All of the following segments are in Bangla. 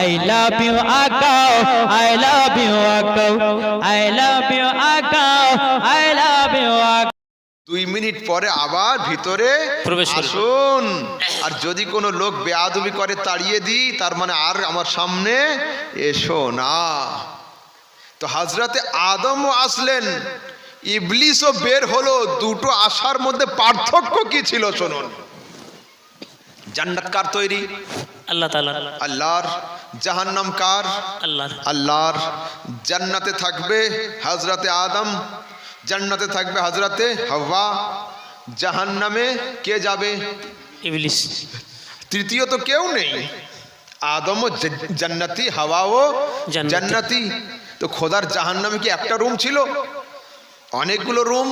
I love you আকাও I love you আকাও I love you আকাও I love you আকাও দুই মিনিট পরে আবার ভিতরে প্রবেশ আসুন। আর যদি কোনো লোক বেয়াদবি করে তাড়িয়ে দিই। তার মানে আর আমার সামনে এসো না। তো হাজরাতে আদমও আসলেন। ইবলিসও বের হলো। দুটো আসার মধ্যে পার্থক্য কি ছিল শুনুন। জান্নাত কার তৈরি? আল্লাহ আল্লাহর জাহান্নাম কার? আল্লাহ। আল্লাহর জান্নাতে থাকবে হাজরাতে আদম জান্নাতে থাকবে হাজরাতে হাওয়া। জাহান্নামে কে যাবে? ইবলিস। তৃতীয় তো কেউ নেই। আদমও জান্নাতি হাওয়াও জান্নাতি। জান্নাতি। তো খোদার জাহান্নামে কি একটা রুম ছিল? অনেকগুলো রুম।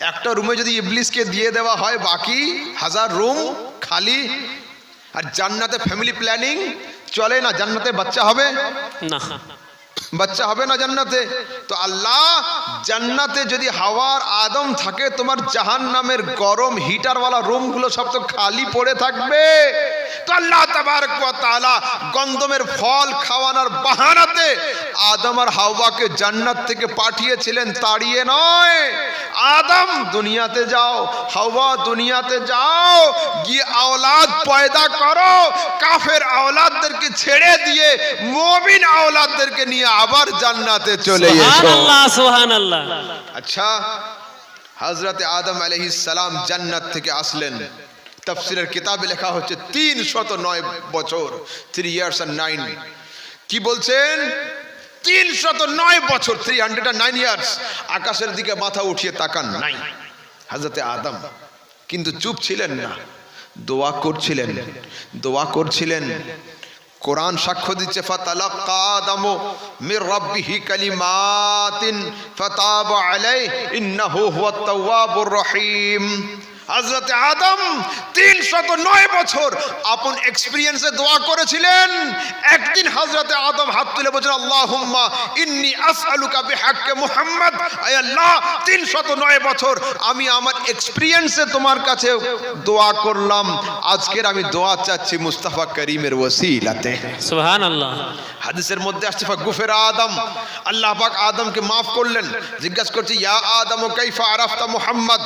একটা রুমে যদি ইবলিসকে দিয়ে দেওয়া হয় বাকি হাজার রুম খালি। আর জান্নাতে ফ্যামিলি প্ল্যানিং চলে না জান্নাতে বাচ্চা হবে? না। বাচ্চা হবে না জান্নাতে? তো আল্লাহ জান্নাতে যদি হাওয়ার আদম থাকে তোমার জাহান নামের গরম হিটারওয়ালা রুমগুলো সব তো খালি পড়ে থাকবে। তো আল্লাহ তাআলা গন্ধমের ফল খাওয়ানোর বাহানাতে আদম আর হাওয়াকে জান্নাত থেকে পাঠিয়েছিলেন তাড়িয়ে নয়। আদম দুনিয়াতে যাও হাওয়া দুনিয়াতে যাও গিয়ে আওলাদ পয়দা করো কাফের আওলাদদেরকে ছেড়ে দিয়ে মুমিন আওলাদদেরকে নিয়ে আবার জান্নাতে চলে এসো। আচ্ছা হজরতে আদম আলহিস সালাম জান্নাত থেকে আসলেন। তফসিলের কিতাবে লেখা হচ্ছে তিন শত নয় বছর থ্রি ইয়ার্স অ্যান্ড নাইন কি বলছেন? তিন শত নয় বছর three hundred and nine years আকাশের দিকে মাথা উঠিয়ে তাকান। নাই। হজরতে আদম। কিন্তু চুপ ছিলেন না। দোয়া করছিলেন। দোয়া করছিলেন। কোরআন সাক্ষ্য দিচ্ছে, ফাতালাক্কা আদামু মির রাব্বিহি কালিমাতিন ফাতাবা আলাই ইন্নাহু হুয়াত তাওয়াবুর রহিম। হযরত আদম 309 বছর আপন এক্সপিরিয়েন্সে দোয়া করেছিলেন। একদিন হযরত আদম হাত তুলে বলেছেন আল্লাহুম্মা ইন্নী আসআলুকা বিহাক্কে মুহাম্মদ। আল্লাহ 309 বছর আমি আমার এক্সপিরিয়েন্সে তোমার কাছে দোয়া করলাম। আজকের আমি দোয়া চাচ্ছি মুস্তাফা করিমের ওসিলাতে। সুবহানাল্লাহ। হাদিসের মধ্যে আসছে গুফের আদম। আল্লাহ পাক আদমকে মাফ করলেন। জিজ্ঞাসা করছি ইয়া আদম ও কাইফা আরাফতা মুহাম্মদ?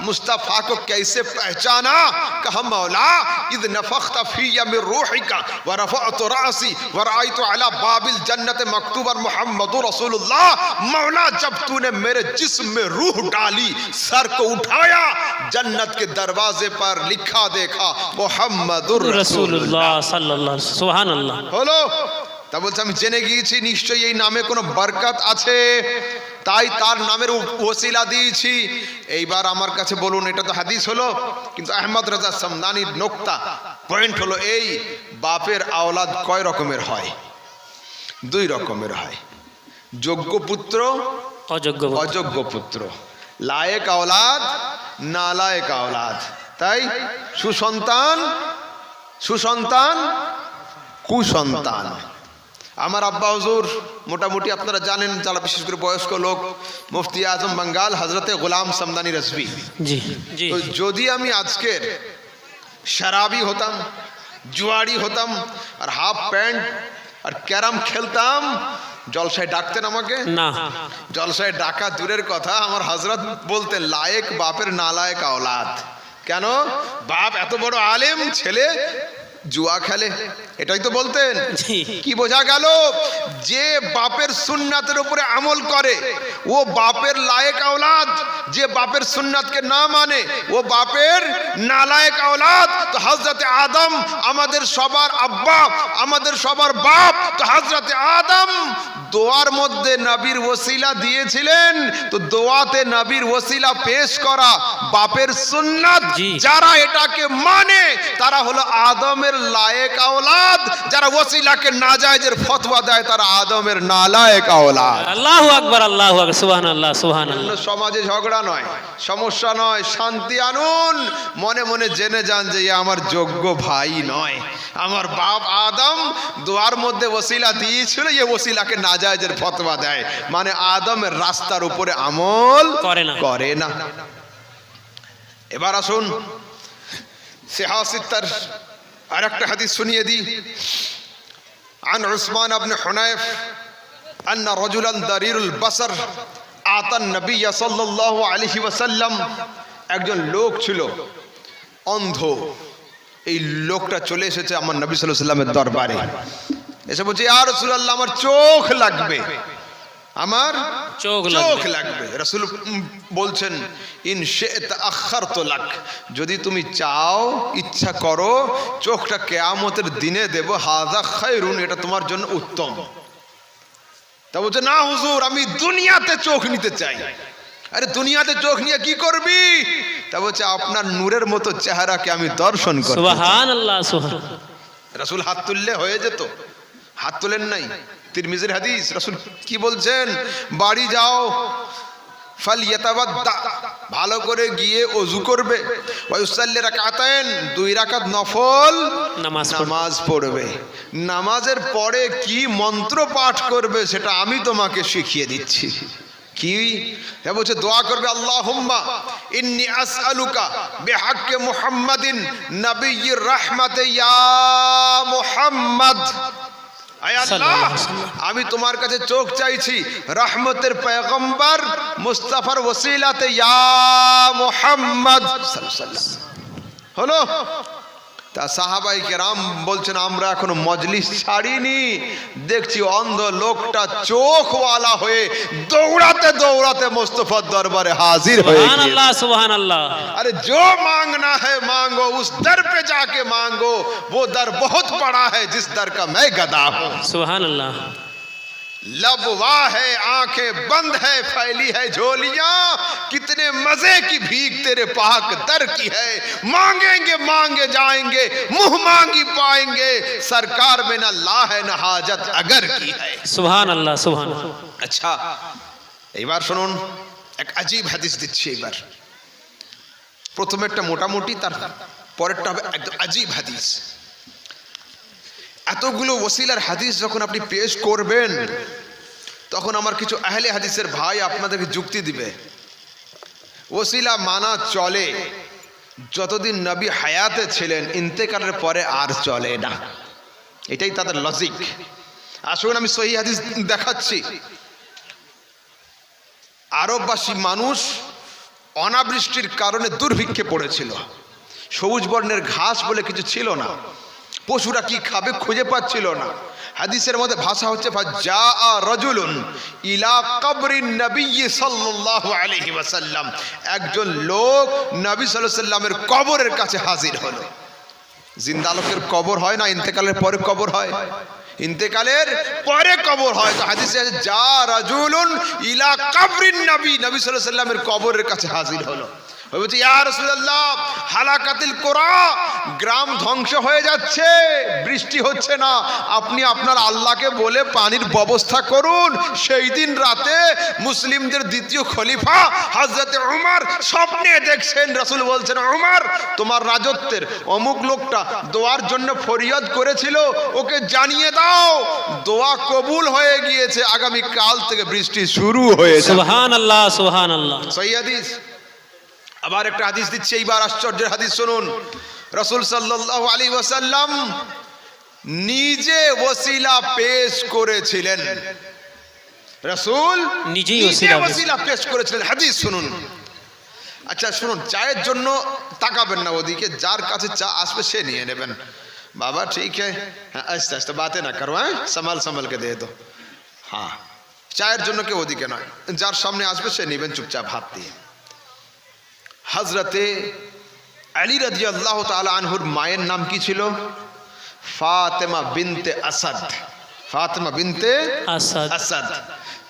مصطفیٰ کو کیسے پہچانا؟ کہا مولا اذ نفخت فی من روحک ورفعت رأسی ورائیت علی باب الجنت مکتوب محمد رسول اللہ۔ مولا جب تُو نے میرے جسم میں روح ڈالی سر کو اٹھایا جنت کے دروازے پر لکھا دیکھا محمد رسول اللہ۔ صلی اللہ۔ سبحان اللہ তা বলছে আমি জেনে গিয়েছি নিশ্চয়ই এই নামে কোনো বরকত আছে। তাই তার নামের ওসিলা দিয়েছি। এইবার আমার কাছে বলুন এটা তো হাদিস হলো কিন্তু আহমদ রাজা সামদানির নোক্তা। পয়েন্ট হলো এই বাপের আওলাদ কয় রকমের হয়? দুই রকমের হয়। যোগ্য পুত্র অযোগ্য অযোগ্য পুত্র। লায়েক আওলাদ নালায়েক আওলাদ। তাই সুসন্তান সুসন্তান কুসন্তান। আমার আব্বা হজুর মোটামুটি আপনারা জানেন যারা বিশেষ করে বয়স্ক লোক মুফতি আজম বাঙ্গাল হজরতে গোলাম সামদানি রসবি তো যদি আমি আজকের শরাবি হতাম জুয়ারি হতাম আর হাফ প্যান্ট আর ক্যারাম খেলতাম জলসায় ডাকতেন আমাকে? না। জলসায় ডাকা দূরের কথা আমার হজরত বলতেন লায়েক বাপের নালায়েক আওলাদ। কেন? বাপ এত বড় আলেম ছেলে জুয়া খেলে। এটাই তো বলতেন। কি বোঝা গেল? যে বাপের সুন্নাতের উপরে আমল করে ও বাপের লায়েক আওলাদ যে বাপের সুন্নাতকে না মানে ও বাপের নালায়েক আওলাদ তো হজরতে আদম আমাদের সবার আব্বা আমাদের সবার বাপ তো হজরতে আদম দোয়ার মধ্যে নবীর ওসিলা দিয়েছিলেন তো দোয়াতে নবীর ওসিলা পেশ করা বাপের সুন্নাত যারা এটাকে মানে তারা হলো আদমের লায়েক আওলাদ যারা ওসিলাকে নাজায়েজের ফতোয়া দেয় তারা আদমের নালায়েক আওলাদ। আল্লাহু আকবার আল্লাহু আকবার সুবহানাল্লাহ সুবহানাল্লাহ। সমাজে ঝগড়া নয় সমস্যা নয় শান্তি আনুন। মনে মনে জেনে যান যে আমার যোগ্য ভাই নয়। আমার বাপ আদম দোয়ার মধ্যে ওসিলা দিয়েছিল এ ওসিলাকে নাজায়েজের ফতোয়া দেয়। মানে আদমের রাস্তার উপরে আমল করে না। করে না। এবার আসুন সেহাসিত্তার আর একটা হাদিস শুনিয়ে দিই عن عثمان بن حنيف أن رجلا ضرير البصر أعطى النبي صلى الله عليه وسلم একজন লোক ছিল অন্ধ এই লোকটা চলে এসেছে আমার নবী সাল্লাল্লাহু আলাইহি সাল্লামের দরবারে এসে বলছে আর রাসূলুল্লাহ আমার চোখ লাগবে আমার চোখ চোখ লাগবে। রাসূল বলছেন ইন শি'ত আখারতু লাক। যদি তুমি চাও ইচ্ছা করো চোখটা কেয়ামতের দিনে দেব হাযা খায়রুন এটা তোমার জন্য উত্তম। তা বলছে না হুজুর আমি দুনিয়াতে চোখ নিতে চাই। আরে দুনিয়াতে চোখ নিয়ে কি করবি? তা বলছে আপনার নূরের মতো চেহারাকে আমি দর্শন করব রাসূল হাত তুললে হয়ে যেত। হাত তোলেন নাই? তিরমিজির হাদিস রাসূল কি বলছেন? বাড়ি যাও ফাল ইয়াতাবাদ্দা ভালো করে গিয়ে অজু করবে। ওয়ায়ুসাল্লি রাকাতাইন দুই রাকাত নফল নামাজ পড়বে। নামাজ পড়বে। নামাজের পরে কি মন্ত্র পাঠ করবে সেটা আমি তোমাকে শিখিয়ে দিচ্ছি। কি? হ্যাঁ বলছে দোয়া করবে আল্লাহুম্মা ইন্নি আসআলুকা বিহাক্কে মুহাম্মাদিন নবিয়্যির রাহমাতে ইয়া মুহাম্মদ। আমি তোমার কাছে চোখ চাইছি রহমতের পয়গম্বর মুস্তাফার ওসিলাতে ইয়া মুহাম্মদ। হলো তা সাহাবাই কেরাম বলছেন আমরা এখনো মজলিস ছাড়িনি দেখছি অন্ধ লোকটা চোখওয়ালা হয়ে দৌড়াতে দৌড়াতে মোস্তফার দরবারে হাজির হয়ে সুবহান গিয়েছে। আল্লাহ সুবহান আল্লাহ अरे जो मांगना है मांगो उस दर पे जाके मांगो वो दर बहुत बड़ा है जिस दर का मैं गदा हूँ لب واہ ہے آنکھیں بند ہے پھیلی ہے جھولیاں۔ کتنے مزے کی بھیگ تیرے پاک در کی ہے۔ مانگیں گے مانگے جائیں گے منہ مانگی پائیں گے۔ سرکار میں نہ لا ہے نہ حاجت اگر کی ہے۔ سبحان اللہ سبحان اللہ۔ اچھا سنو نجیب حدیث আজীব হাদিস দিচ্ছি এবার প্রথমেরটা موٹا موٹی تر پورٹا একদম عجیب حدیث۔ এতগুলো ওসিলার হাদিস যখন আপনি পেশ করবেন, তখন আমার কিছু আহলে হাদিসের ভাই আপনাদেরকে যুক্তি দিবে। ওসিলা মানা চলে, যতদিন নবী হায়াতে ছিলেন, ইন্তেকালের পরে আর চলে না। এটাই তাদের লজিক আসুন আমি সহি হাদিস দেখাচ্ছি। আরববাসী মানুষ অনাবৃষ্টির কারণে দুর্ভিক্ষে পড়েছিল। সবুজ বর্ণের ঘাস বলে কিছু ছিল না। পশুরা কি খাবে খুঁজে পাচ্ছিল না। হাদিসের মধ্যে ভাষা হচ্ছে যা রজুলুন ইলা একজন লোক নবী সাল্লামের কবরের কাছে হাজির হলো। জিন্দালকের কবর হয় না, ইন্তেকালের পরে কবর হয়। ইন্তেকালের পরে কবর হয়। তো হাদিসে যা রাজুলুন ইলা কবরিন নবী নবী সাল্লামের কবরের কাছে হাজির হলো। ওই বলছে ইয়া রাসূলুল্লাহ হালাকাতিল কোরা গ্রাম ধ্বংস হয়ে যাচ্ছে বৃষ্টি হচ্ছে না। আপনি আপনার আল্লাহকে বলে পানির ব্যবস্থা করুন। সেই দিন রাতে মুসলিমদের দ্বিতীয় খলিফা হযরতে উমর স্বপ্নে দেখছেন। রাসূল বলছেন উমর তোমার রাজত্বের অমুক লোকটা দোয়ার জন্য ফরিয়াদ করেছিল ওকে জানিয়ে দাও। দোয়া কবুল হয়ে গিয়েছে। আগামী কাল থেকে বৃষ্টি শুরু হয়েছে সুবহান আল্লাহ সুবহান আল্লাহ সহি হাদিস? আবার একটা হাদিস দিচ্ছে এইবার আশ্চর্যের হাদিস শুনুন। রসুল সাল্লাল্লাহু আলী ওয়াসাল্লাম নিজে ওসিলা পেশ করেছিলেন। রসুল নিজেই নিজে ওসিলা পেশ- করেছিলেন। হাদিস শুনুন। আচ্ছা শুনুন চায়ের জন্য তাকাবেন না ওদিকে যার কাছে চা আসবে সে নিয়ে নেবেন। বাবা ঠিক হ্যাঁ আস্তে আস্তে বাতে না করো হ্যাঁ? সামাল সামাল কে দিয়ে দো হ্যাঁ চায়ের জন্য কেউ ওদিকে নয়। যার সামনে আসবে সে নেবেন চুপচাপ হাত দিয়ে। হজরতে আলী রাজি আল্লাহ তালা আনহুর মায়ের নাম কি ছিল? ফাতেমা বিনতে আসাদ। ফাতেমা বিনতে আসাদ। আসাদ।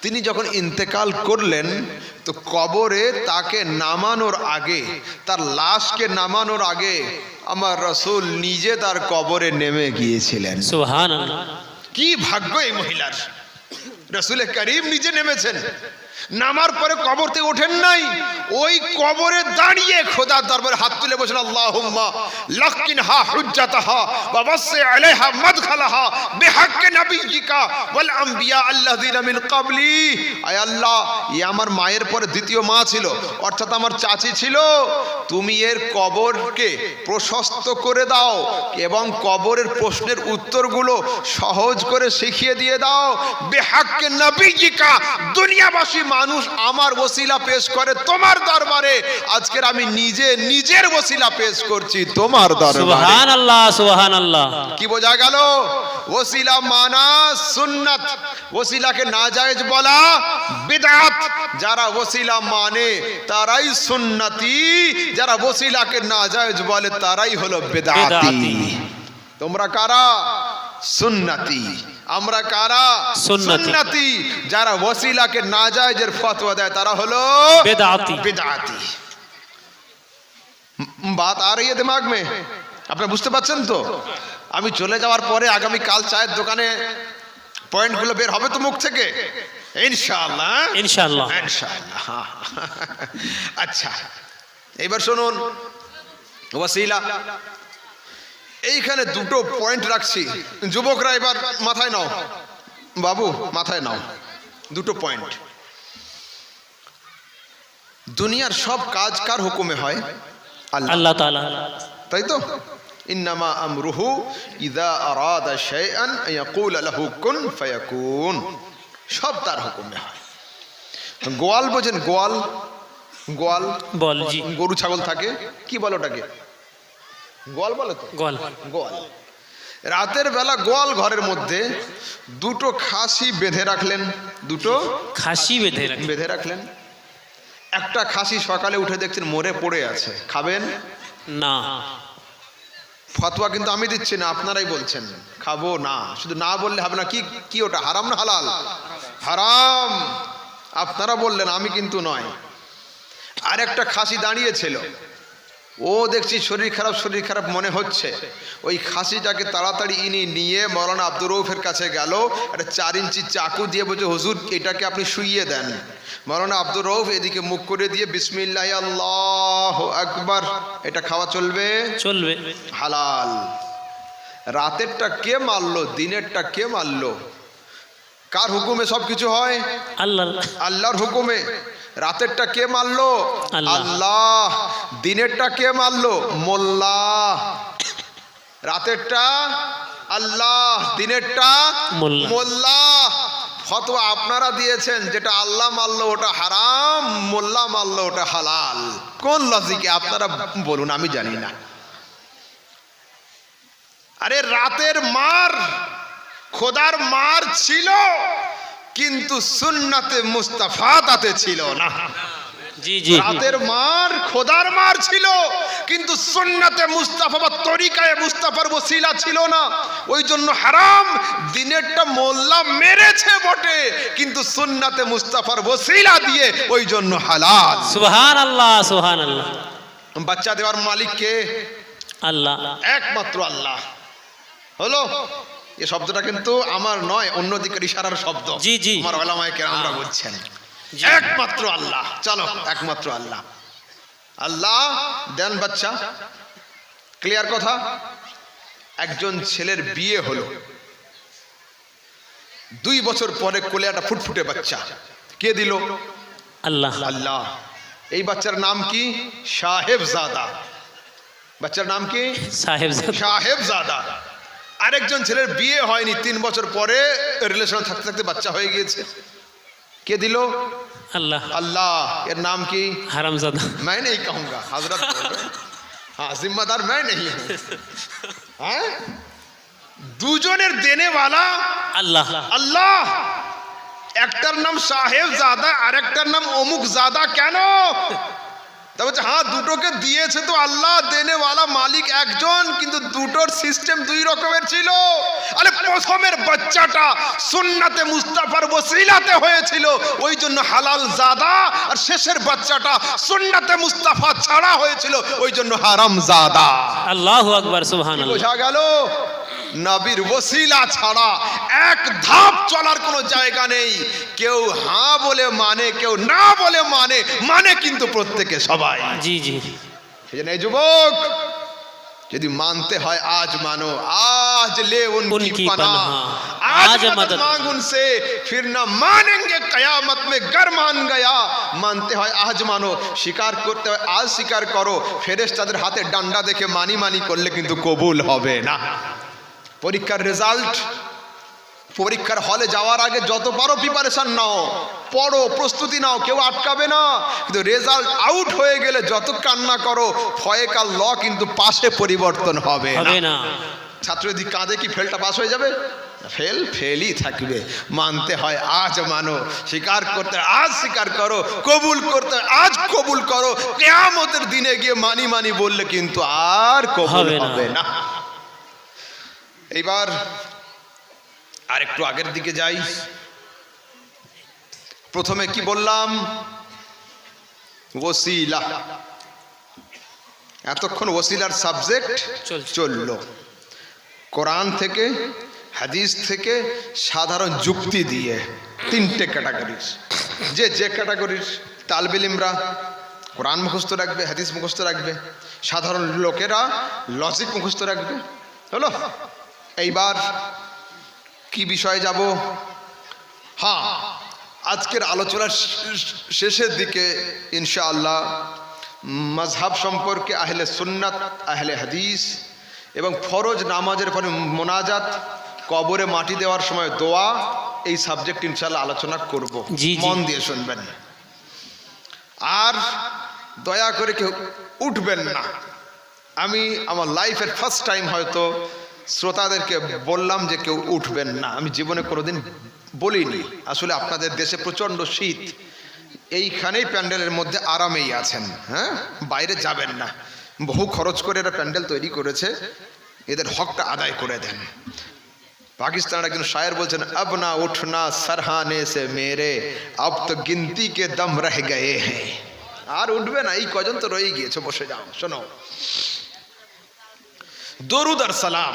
তিনি যখন ইন্তেকাল করলেন তো কবরে তাকে নামানোর আগে তার লাশকে নামানোর আগে আমার রসুল নিজে তার কবরে নেমে গিয়েছিলেন। কি ভাগ্য এই মহিলার। রসুল করিম নিজে নেমেছেন। নামার পরে কবর থেকে ওঠেন নাই। ওই কবরে দাঁড়িয়ে খোদার দরবারে হাত তুলে বসেন আল্লাহুম্মা লাকিন হা হুজ্জাতাহা ওয়া ওয়াসি আলাইহা মাদখালাহা বিহাক্কি নাবিয়িকা ওয়াল আমবিয়া আল্লাযিনা মিন ক্বাবলি। আয় আল্লাহ ই আমার মায়ের পরে দ্বিতীয় মা ছিল, অর্থাৎ আমার চাচি ছিল। তুমি এর কবরকে প্রশস্ত করে দাও এবং কবরের প্রশ্নের উত্তরগুলো সহজ করে শিখিয়ে দিয়ে দাও। বেহাক্কে নবীজিকা দুনিয়াবাসী মানুষ আমার ওসিলা পেশ করে তোমার দরবারে। আজকের আমি নিজে নিজের ওসিলা পেশ করছি তোমার দরবারে। কি বোঝা গেল? ওসিলা মানা সুন্নাত। ওসিলাকে নাজায়েজ বলা বিদআত যারা ওসিলা মানে তারাই সুন্নতি। যারা ওসিলাকে নাজায়েজ বলে তারাই হলো বেদাতি। বেদাতি। তোমরা কারা? সুন্নতি। আমরা কারা? সুন্নতি। যারা ওসিলাকে না যায় যে ফতোয়া দেয় তারা হলো বেদাতি। বেদাতি। বাত আর ইয়ে দিমাগ মে। আপনারা বুঝতে পারছেন তো? আমি চলে যাওয়ার পরে আগামী কাল চায়ের দোকানে পয়েন্ট পয়েন্টগুলো বের হবে তো মুখ থেকে? ইনশাআল্লাহ হ্যাঁ? ইনশাআল্লাহ। ইনশাআল্লাহ। আচ্ছা এবার শুনুন। ওয়াসিলা এইখানে দুটো পয়েন্ট রাখছি। যুবকরা এবার মাথায় নাও। বাবু মাথায় নাও। দুটো পয়েন্ট দুনিয়ার সব কাজ কার হুকুমে হয়? আল্লাহ। তাআলা। তাই তো? ইন্নামা আমরুহু ইদা আরাদা শাইআন ইয়াকুল লাহু কুন ফায়াকুন। সব তার হুকুমে হয়। গোয়াল বোঝেন গোয়াল? গোয়াল? বল গরু ছাগল থাকে? কি বলো ওটাকে? গোয়াল বলে তো? গল গোয়াল। রাতের বেলা গোয়াল ঘরের মধ্যে দুটো খাসি বেঁধে রাখলেন। দুটো খাসি বেঁধে বেঁধে রাখলেন। একটা খাসি সকালে উঠে দেখছেন মরে পড়ে আছে। খাবেন? না। ফতোয়া কিন্তু আমি দিচ্ছি না আপনারাই বলছেন। খাব না। শুধু না বললে হবে না কি কি ওটা হারাম না হালাল? হারাম! আপনারা বললেন আমি কিন্তু নয়। আর একটা খাসি দাঁড়িয়েছিল। ও দেখছি শরীর খারাপ শরীর খারাপ মনে হচ্ছে। ওই খাসিটাকে তাড়াতাড়ি ইনি নিয়ে মৌলানা আব্দুর রৌফের কাছে গেল একটা চার ইঞ্চি চাকু দিয়ে বলছে হুজুর এটাকে আপনি শুইয়ে দেন। মৌলানা আব্দুর রৌফ এদিকে মুখ করে দিয়ে বিসমিল্লাহ আল্লাহ আকবার। এটা খাওয়া চলবে? চলবে। হালাল। রাতেরটা কে মারলো দিনেরটা কে মারলো? কার হুকুমে সব কিছু হয়? আল্লাহ আল্লাহর হুকুমে। রাতেরটা কে মারলো? আল্লাহ। দিনেরটা কে মারলো? মোল্লা। রাতেরটা? আল্লাহ। দিনেরটা। মোল্লা। ফতোয়া আপনারা দিয়েছেন যেটা আল্লাহ মারলো ওটা হারাম মোল্লা মারলো ওটা হালাল। কোন লজিকে আপনারা বলুন আমি জানি না। আরে রাতের মার খোদার মার ছিল। কিন্তু সুন্নাতে মুস্তাফা তাতে ছিল না। জি জি। রাতের মার খোদার মার ছিল কিন্তু সুন্নাতে মুস্তাফা বা তরিকায় মুস্তাফার বসিলা ছিল না। ওই জন্য হারাম দিনেরটা মোল্লা মেরেছে বটে কিন্তু সুন্নাতে মুস্তাফার বসিলা দিয়ে ওই জন্য হালাল আল্লাহ বাচ্চা দেওয়ার মালিককে আল্লাহ। একমাত্র আল্লাহ। হলো? এ শব্দটা কিন্তু আমার নয় অন্য দিকের ইশারার শব্দ। জি, জি। আমার ওলামায়ে কেরামরা বলছেন। একমাত্র আল্লাহ। চলো একমাত্র আল্লাহ। আল্লাহ দেন বাচ্চা। ক্লিয়ার কথা? একজন ছেলের বিয়ে হলো। দুই বছর পরে কোলে একটা ফুটফুটে বাচ্চা। কে দিল? আল্লাহ। আল্লাহ। এই বাচ্চার নাম কি? সাহেব জাদা বাচ্চার নাম কি? সাহেব সাহেব জাদা আরেকজন ছেলের বিয়ে হয়নি তিন বছর পরে রিলেশন থাকতে থাকতে বাচ্চা হয়ে গিয়েছে কে দিল আল্লাহ अल्लाह এর নাম কি হারামজাদা मैं नहीं कहूंगा हजरत बोल रहे हैं। हाँ जिम्मेदार मैं नहीं हूं হ্যাঁ দুজনের দেনেওয়ালা আল্লাহ আল্লাহ একটার নাম সাহেব জাদা আর একটার নাম অমুক জাদা কেন তা বলছে হ্যাঁ দুটোকে দিয়েছে তো আল্লাহ দেনেওয়ালা মালিক একজন কিন্তু দুটোর সিস্টেম দুই রকমের ছিল। আরে প্রথমের বাচ্চাটা সুন্নাতে মুস্তাফার বসিলাতে হয়েছিল ওই জন্য হালাল জাদা আর শেষের বাচ্চাটা সুন্নাতে মুস্তাফা ছাড়া হয়েছিল ওই জন্য হারাম জাদা। আল্লাহ আকবার সুবহান বোঝা গেল? নবীর বসিলা ছাড়া এক ধাপ চলার কোনো জায়গা নেই কেউ হ্যাঁ বলে মানে কেউ না বলে মানে মানে কিন্তু প্রত্যেকে সবাই জি জি সেই জন্য এই যুবক যদি মানতে হয় আজ মানো আজ ले उनकी उनकी पनाह पनाह, आज आज मदद मदद। मांग उनसे फिर ना मानेंगे कयामत में गर मान गया মানতে হয় আজ মানো স্বীকার করতে হয় আজ স্বীকার করো ফেরেশতাদের হাতে ডান্ডা দেখে মানি মানি করলে কিন্তু কবুল হবে না পরীক্ষার রেজাল্ট পরীক্ষার হলে যাওয়ার আগে যত পারো প্রিপারেশন নাও। পড়ো প্রস্তুতি নাও কেউ আটকাবে না। কিন্তু রেজাল্ট আউট হয়ে গেলে যত কান্না করো ফয়েকাল ল কিন্তু পাশে পরিবর্তন হবে না। ছাত্র যদি কাঁদে কি ফেলটা পাস হয়ে যাবে? ফেল ফেলই থাকবে। মানতে হয় আজ মানো। স্বীকার করতে আজ স্বীকার করো। কবুল করতে আজ কবুল করো। কেয়ামতের দিনে গিয়ে মানি মানি বললে কিন্তু আর কবুল। হবে না। এইবার আর একটু আগের দিকে যাই। প্রথমে কি বললাম? ওসিলা। এতক্ষণ ওসিলার সাবজেক্ট। চলল। কোরআন থেকে হাদিস থেকে সাধারণ যুক্তি দিয়ে তিনটে ক্যাটাগরির। যে যে ক্যাটাগরির তালবিলিমরা কোরআন মুখস্থ রাখবে হাদিস মুখস্থ রাখবে সাধারণ লোকেরা লজিক মুখস্থ রাখবে। হলো? এইবার কি বিষয়ে যাব? হ্যাঁ আজকের আলোচনার শেষের দিকে ইনশাআল্লাহ মজহাব সম্পর্কে আহলে সুন্নাত আহলে হাদিস এবং ফরজ নামাজের পরে মোনাজাত কবরে মাটি দেওয়ার সময় দোয়া এই সাবজেক্ট ইনশাআল্লাহ আলোচনা করব। মন দিয়ে শুনবেন আর দয়া করে কেউ উঠবেন না। আমি আমার লাইফের ফার্স্ট টাইম হয়তো শ্রোতাদেরকে বললাম যে কেউ উঠবেন না। আমি জীবনে কোনোদিন বলিনি। আসলে আপনাদের দেশে প্রচণ্ড শীত। এইখানেই প্যান্ডেলের মধ্যে আরামেই আছেন হ্যাঁ? বাইরে যাবেন না। বহু খরচ করে এরা প্যান্ডেল তৈরি করেছে। এদের হকটা আদায় করে দেন। পাকিস্তানের একজন শায়ের বলছেন, আব না উঠনা সরহানে সে মেরে, আব তো গিনতি কে দম রহ গয়ে হ্যাঁ আর উঠবে না, এই কজন তো রয়ে গিয়েছে, বসে যাও, শোনো। দরুদ আর সালাম।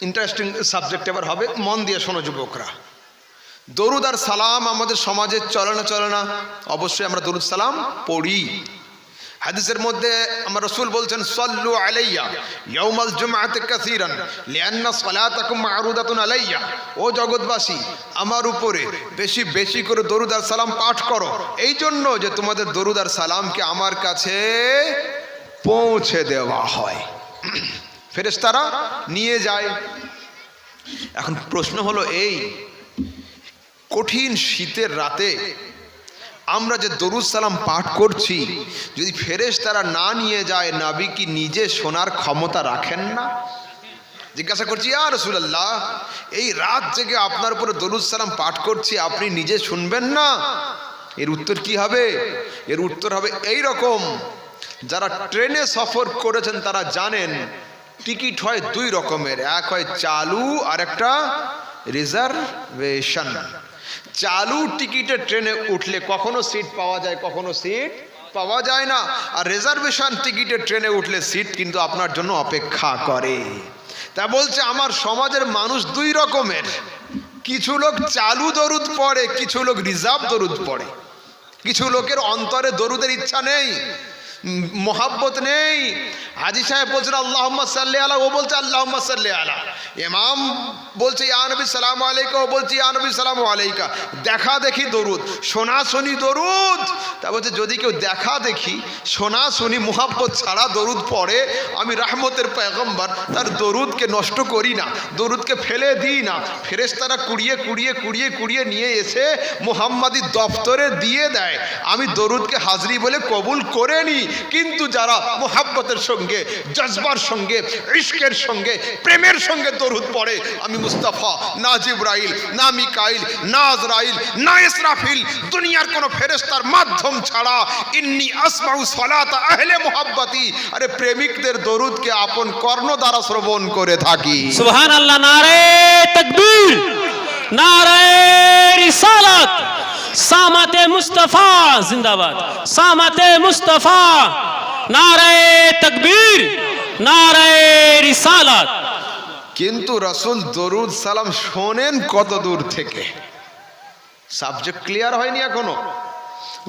ইন্টারেস্টিং সাবজেক্ট এবার হবে, মন দিয়ে শোনো যুবকরা। দরুদ আর সালাম আমাদের সমাজে চলে না চলে না? অবশ্যই আমরা দরুদ সালাম পড়ি। হাদিসের মধ্যে আমার রসুল বলছেন, সল্লু আলাইয়া ইয়াউমাল জুমআতে কাসীরান লিআন্না সালাতাকুম মা'রুদাতুন আলাইয়া। ও জগৎবাসী, আমার উপরে বেশি বেশি করে দরুদ আর সালাম পাঠ করো। এই জন্য যে তোমাদের দরুদ আর সালামকে আমার কাছে পৌঁছে দেওয়া হয়। ফেরেশতারা নিয়ে যায়। এখন প্রশ্ন হলো এই কঠিন শীতের রাতে আমরা যে দরুদ সালাম পাঠ করছি, যদি ফেরেশ তারা না নিয়ে যায়, নাবি কি নিজে শোনার ক্ষমতা রাখেন না? জিজ্ঞাসা করছি আর রসুল্লাহ এই রাত জেগে আপনার উপরে দরুদ সালাম পাঠ করছি, আপনি নিজে শুনবেন না? এর উত্তর কি হবে? এর উত্তর হবে এই রকম যারা ট্রেনে সফর করেছেন, তারা জানেন টিকিট হয় দুই রকমের। এক হয় চালু আর একটা রিজার্ভেশন। চালু টিকিটে ট্রেনে উঠলে কখনো সিট পাওয়া যায়, কখনো সিট পাওয়া যায় না। আর রিজার্ভেশন টিকিটে ট্রেনে উঠলে সিট কিন্তু আপনার জন্য অপেক্ষা করে। তা বলছে, আমার সমাজের মানুষ দুই রকমের। কিছু লোক চালু দরুদ পড়ে, কিছু লোক রিজার্ভ দরুদ পড়ে। কিছু লোকের অন্তরে দরুদের ইচ্ছা নেই। মোহাব্বত নেই। হাজি সাহেব বলছেন আল্লাহ সাল্লি আলা। ও বলছে আল্লাহ সাল্লি আলা। ইমাম বলছে, ইয়া নবী, সালাম আলাইকা। ও বলছে, ইয়া নবী, সালাম আলাইকা। দেখা দেখি দরুদ শোনা শুনি দরুদ। তা বলছে, যদি কেউ দেখা দেখি শোনা শুনি মোহাব্বত ছাড়া দরুদ পড়ে, আমি রাহমতের পয়গম্বর, তার দরুদকে নষ্ট করি না, দরুদকে ফেলে দিই না। ফেরেশতারা কুড়িয়ে কুড়িয়ে কুড়িয়ে কুড়িয়ে নিয়ে এসে মোহাম্মদী দপ্তরে দিয়ে দেয়। আমি দরুদকে হাজরি বলে কবুল করে নিই। কিন্তু যারা মোহাব্বতের সঙ্গে, জজবার সঙ্গে, ইশকের সঙ্গে, প্রেমের সঙ্গে দরুদ পড়ে, আমি মুস্তাফা, না জিব্রাইল, না মিকাইল, না আজরাইল, না ইসরাফিল, দুনিয়ার কোনো ফেরেশতার মাধ্যম ছাড়া ইন্নি আসমাউ সলাত আহলে মোহাব্বতি। আরে প্রেমিকদের দরুদকে আপন কর্ণ দ্বারা শ্রবণ করে থাকি। সুবহান আল্লাহ নারে তকবীর নারে রিসালাত। সামাতে মুস্তাফা জিন্দাবাদ। সামাতে মুস্তাফা নারে তকবীর নারে রিসালাত। কিন্তু রসুল দরুদ সালাম শোনেন কত দূর থেকে? সাবজেক্ট ক্লিয়ার হয়নি এখনও?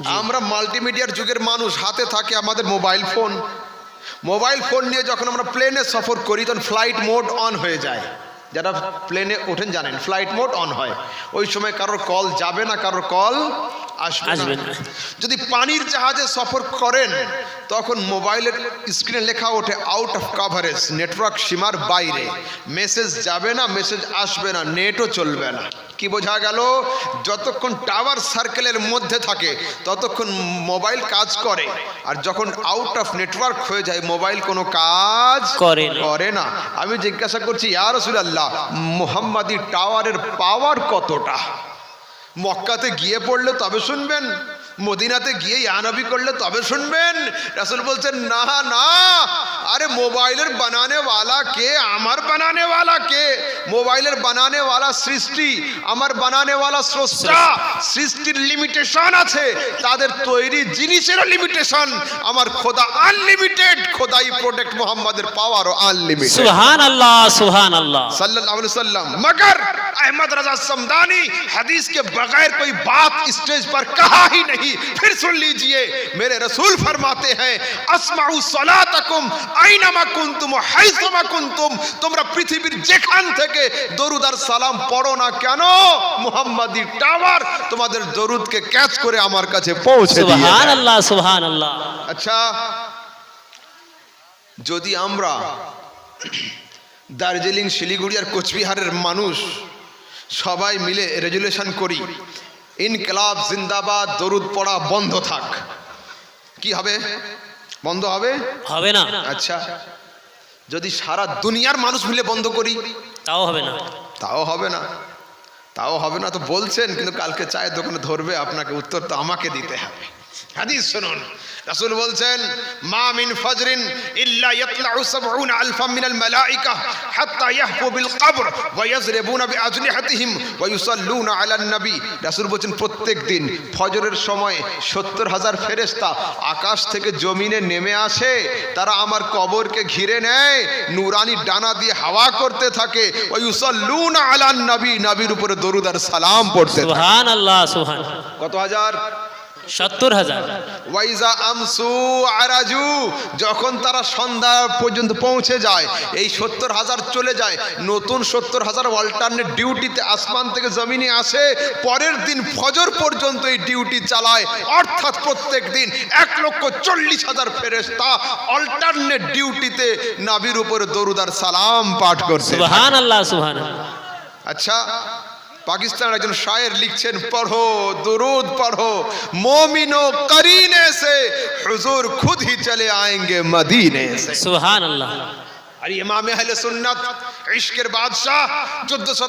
আমরা মাল্টিমিডিয়ার যুগের মানুষ হাতে থাকে আমাদের মোবাইল ফোন। মোবাইল ফোন নিয়ে যখন আমরা প্লেনে সফর করি তখন ফ্লাইট মোড অন হয়ে যায়। যারা প্লেনে ওঠেন জানেন ফ্লাইট মোড অন হয়। ওই সময় কারোর কল যাবে না, কারোর কল আসবে না। যদি পানির জাহাজে সফর করেন তখন মোবাইলের স্ক্রিনে লেখা ওঠে আউট অফ কাভারেজ নেটওয়ার্ক সীমার বাইরে। মেসেজ যাবে না মেসেজ আসবে না নেটও চলবে না। কি বোঝা গেল? যতক্ষণ টাওয়ার সার্কেলের মধ্যে থাকে ততক্ষণ মোবাইল কাজ করে। আর যখন আউট অফ নেটওয়ার্ক হয়ে যায় মোবাইল কোনো কাজ করে করে না। আমি জিজ্ঞাসা করছি ইয়া রাসূলুল্লাহ মুহাম্মাদি টাওয়ারের পাওয়ার কতটা? মক্কাতে গিয়ে পড়লে তবে শুনবেন। মদিনাতে গিয়ে ইয়ানবি করলে তবে শুনবেন রাসুল বলছেন না না আরে মোবাইলের বানানে ওয়ালা কে আমার বানানে ওয়ালা কে মোবাইলের বানানে ওয়ালা সৃষ্টি আমার বানানে ওয়ালা স্রষ্টা সৃষ্টির লিমিটেশন আছে তাদের তৈরি জিনিসেরও লিমিটেশন আমার খোদা আনলিমিটেড খোদাই প্রোডাক্ট মোহাম্মদের পাওয়ারও আনলিমিটেড सुभान अल्लाह सुभान अल्लाह सल्लल्लाहु अलैहि वसल्लम मगर अहमद रजा समदानी हदीस के बगैर कोई बात स्टेज पर कहा ही नहीं फिर सुन लीजिए मेरे रसूल फरमाते हैं আসমাউ সলাতাকুম আইনামা কুনতুম হাইসামা কুনতুম তোমরা পৃথিবীর যেখান থেকে দরুদ আর সালাম পড়ো না কেন মুহাম্মাদি টাওয়ার তোমাদের দরুদকে ক্যাচ করে আমার কাছে পৌঁছে দিয়ে सुभान দেয়। अल्लाह सुभान अल्लाह আচ্ছা যদি আমরা দার্জিলিং শিলিগুড়ি আর কোচবিহারের মানুষ সবাই মিলে রেজুলেশন করি ইনকলাব জিন্দাবাদ দরুদ পড়া বন্ধ থাক। কি হবে? বন্ধ হবে? হবে না। আচ্ছা। যদি সারা দুনিয়ার মানুষ মিলে বন্ধ করি তাও হবে না। তাও হবে না। তাও হবে না তো বলছেন কিন্তু কালকে চায়ের দোকানে ধরবে আপনাকে উত্তর তো আমাকে দিতে হবে। হাদিস শুনুন। রাসুল বলছেন মা মিন ফজরিন ইল্লা ইয়াতলাউ 70 আলফা মিনাল মালাইকা হাত্তা ইয়াহফু বিল কবর ওয়া ইয়াজরিবুনা বিআজনিহাতিহিম ওয়া ইউসাল্লুনা আলান নবী। রাসুল বলছেন প্রত্যেক দিন ফজরের সময় 70 হাজার ফেরেশতা আকাশ থেকে জমিনে নেমে আসে তারা আমার কবরকে ঘিরে নেয় নূরানি ডানা দিয়ে হাওয়া করতে থাকে ওয়া ইউসাল্লুনা আলান নবী। নবীর উপরে দরুদ আর সালাম পড়তে সুবহানাল্লাহ সুবহান কত হাজার? সত্তর হাজার। ওয়াইজা আমসু আরাজু যখন তারা সন্ধ্যা পর্যন্ত পৌঁছে যায় এই সত্তর হাজার চলে যায় নতুন সত্তর হাজার অল্টারনেট ডিউটিতে আসমান থেকে আসে পরের দিন ফজর পর্যন্ত এই ডিউটি চালায় অর্থাৎ প্রত্যেক দিন এক লক্ষ চল্লিশ হাজার ফেরেস্তা অল্টারনেট ডিউটিতে নাবির উপরে দরুদার সালাম পাঠ করছে আচ্ছা পাকিস্তানের একজন শায়ের লিখছেন পড়ো দুরুদ পড়ো মোমিনো করিনে সে হুজুর খুদ হি চলে আয়েঙ্গে মদিনে সে। সুবহান আল্লাহ আর ইমাম আহলে সুন্নাত ইশকের বাদশাহ চোদ্দশো